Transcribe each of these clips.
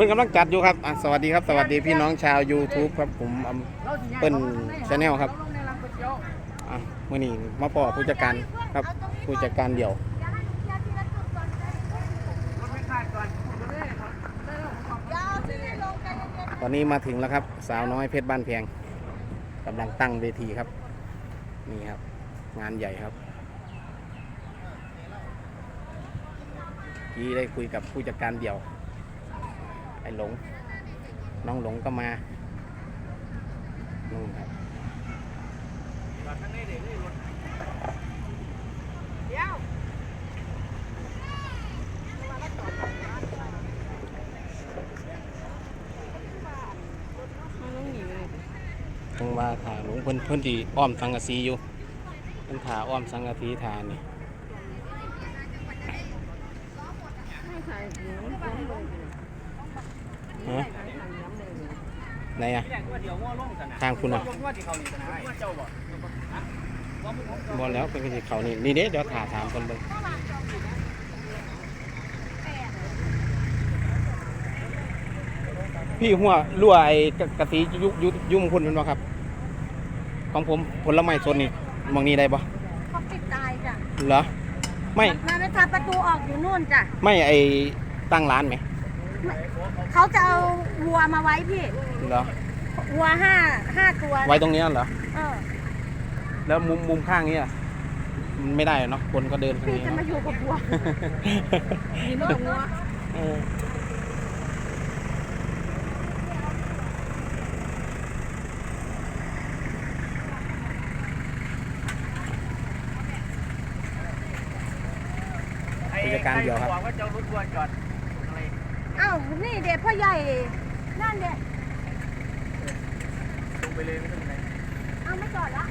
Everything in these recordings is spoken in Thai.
พิ่นกำลังจัดอยู่ครับอะสวัสดีครับ สวัสดีพี่น้องชาว YouTube ครับผมอำเปิ้ลชาแนลครับอะมื่อนี้มาปอผู้จัดการครับผู้จัดการเดี่ยวตอนนี้มาถึงแล้วครับ สาวน้อยเพชรบ้านแพงกำลังตั้งเวทีครับ นี่ครับ งานใหญ่ครับที่ได้คุยกับผู้จัดการเดี่ยว หลง น้องหลงก็มานู่นครับต้องมาถาหลวงเพิ่นเพิ่นที่อ้อมสังกะสีอยู่เพิ่นถาอ้อมสังกะสีถานี่ฮะ ไหนอะทางคุณอะบอลแล้วเป็นกระเขานี่นี่เด้เดี๋ยวถาถามคนเบิ่งพี่หัวรั่วไอ้กะกะสียุยุยุ่มคุณเป็นบ่ครับ ของผมผลไม้สดนี่มองนี่ได้บ่เขาปิดตายจ้ะเหรอไม่มาไปทำประตูออกอยู่นู่นจ้ะไม่ไอตั้งร้านไหมเขาจะเอาวัวมาไว้พี่ เหรอวัวห้าห้าตัวไว้ตรงเนี้ยเหรอเออแล้วมุมมุมข้างนี้อะมันไม่ได้เนาะคนก็เดินทางพี่นี้จะมาอยู่กับวัวมีนอกวัวเออผู้จัดการเดียวครับว่าจะรถทัวร์จอดอะไร อ้าวนี่เด็กพ่อใหญ่นั่นเด็กล งไปเลยไม่ต้องไปเอาไม่จอดละ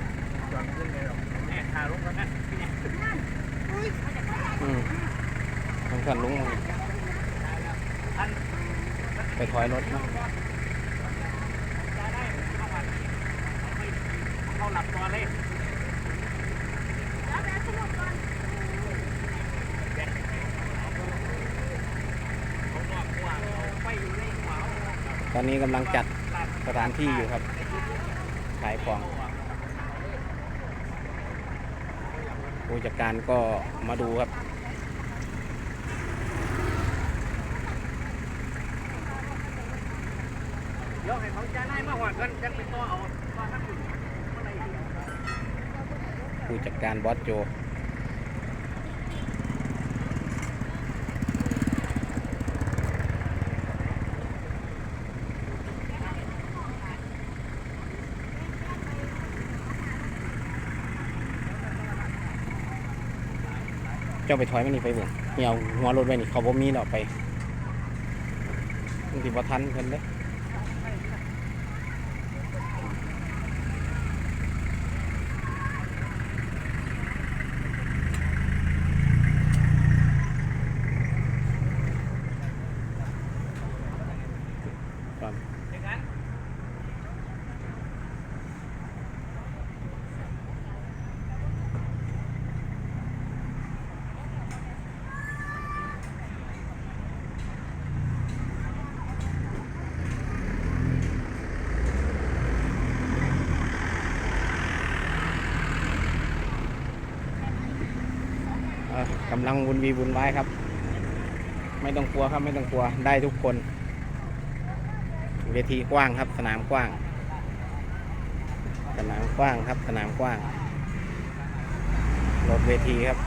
จอดขึ้นเลยหรอกแอบขาลงกันนะนั่นอุ้ยอืมสงสารลุงมันไปถอยรถนะเข้าหลับนอนเลยแล้วแบบสมุดก่อนตอนนี้กำลังจัดสถานที่อยู่ครับ ของผู้จัดการก็มาดูครับ เดี๋ยวให้เขาจ้าได้มาหัวกันยังเป็นตัวเอาผู้จัดการบอสโจ จ้าไปถอยมันนี่ไปเบ่งนี่เอาหัวรถไว้นี่เขาบ่มีดอกไปมันสิบ่ทันเพิ่นเด้ก่อน อย่างนั้น เอ่อ กำลังวุ่นวีวุ่นวายครับ ไม่ต้องกลัวครับไม่ต้องกลัวได้ทุกคน เวทีกว้างครับ สนามกว้าง สนามกว้างครับ สนามกว้างรถเวทีครับ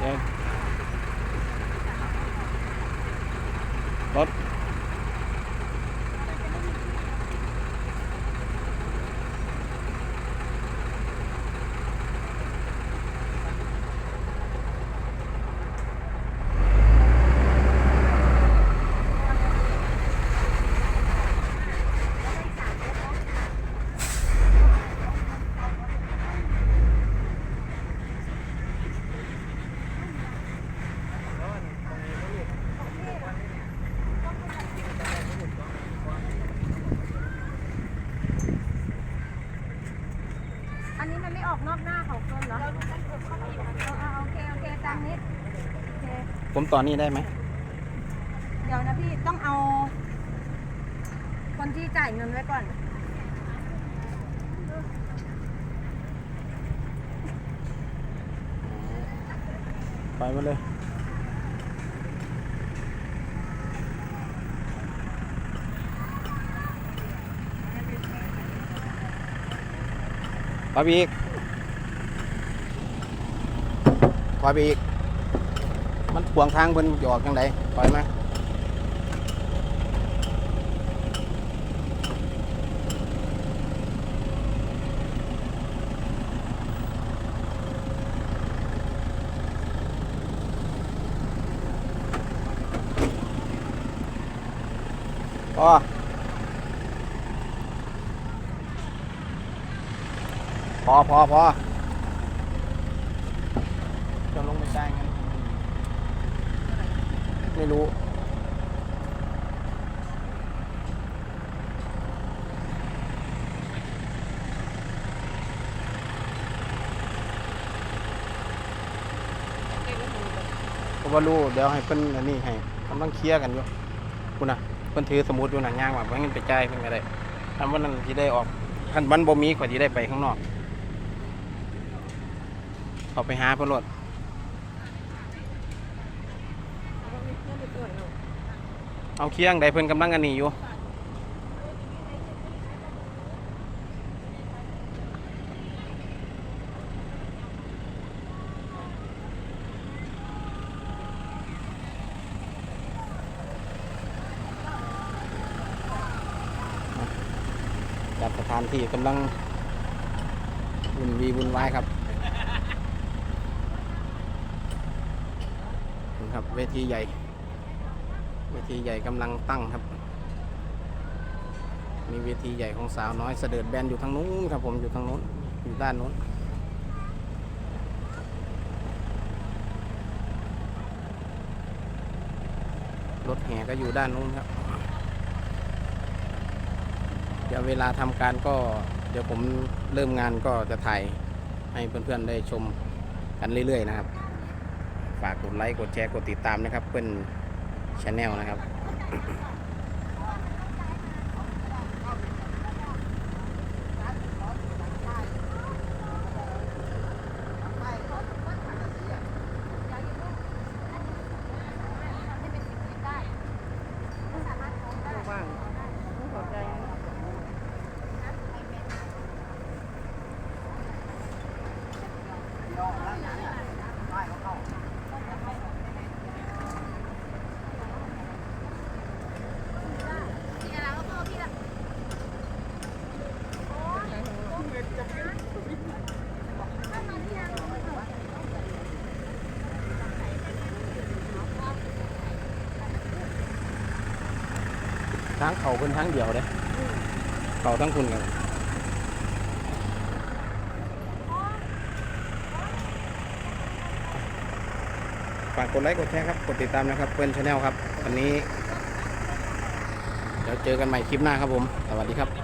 เดี๋ยวรถ อ อันนี้มันไม่ออกนอกหน้าเขาเกินเหรอเอาเอาโอเคโอเคตามนี้โอเค ผมตอนนี้ได้ไหมเดี๋ยวนะพี่ต้องเอา คนที่จ่ายเงินไว้ก่อน ไปมาเลยถอยไปอีกถอยไปอีก มันขวางทางเพิ่นจะออกยังไงถอยมาพอพอพอพอจะลงไปจ่ายเงิน ไม่รู้ก็บ่รู้เดี๋ยวให้เพิ่นอันนี้ให้กำลังเคลียร์กันอยู่คุณนะเพิ่นถือสมุดอยู่หน่ะย่างว่าบ่ให้เงินไปจ่ายเพิ่นก็ได้ถ้าวันนั้นสิได้ออกคันวันบ่มีข่อยสิได้ไปข้างนอกเขาไปหาเพิ่นโลด เอาเคียงได้เพิ่นกำลังอันนี้อยู่จัดสถานที่กำลังวุ่นวีวุ่นวายครับครับเวทีใหญ่ เวทีใหญ่กำลังตั้งครับ มีเวทีใหญ่ของสาวน้อยเสด็จแบนอยู่ทางนู้นครับผมอยู่ทางนู้นอยู่ด้านนู้นรถแห่ก็อยู่ด้านนู้นครับ เดี๋ยวเวลาทำการก็เดี๋ยวผมเริ่มงานก็จะถ่ายให้เพื่อนๆได้ชมกันเรื่อยๆนะครับ ฝากกดไลค์กดแชร์กดติดตามนะครับเพื่อน ชาแนลนะครับ ทางเขาเป็นทางเดียวเลยเขาทั้งคุณกันฝากกดไลค์กดแชร์ครับ กดติดตามนะครับเพื่อนชาแนลครับ วันนี้ เดี๋ยวเจอกันใหม่คลิปหน้าครับผม สวัสดีครับ